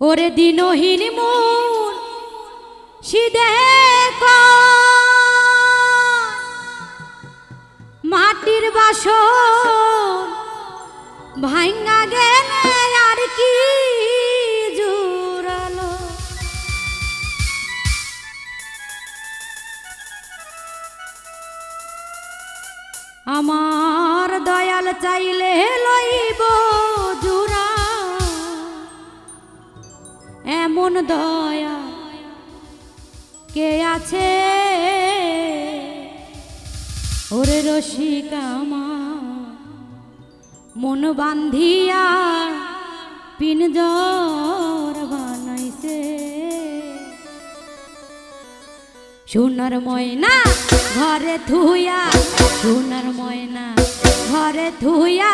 ওরে দিনহীন মন সিদে মাটির বাসন ভাঙ্গা গেলে আর কি জোরালো। আমার দয়াল চাইলে লইব। এমন দয়া কে আছে? ওরে রসিকামা মন বান্ধিয়া পিনজর বানাইছে। সোনার ময়না ঘরে থুইয়া, সোনার ময়না ঘরে লাগাইছে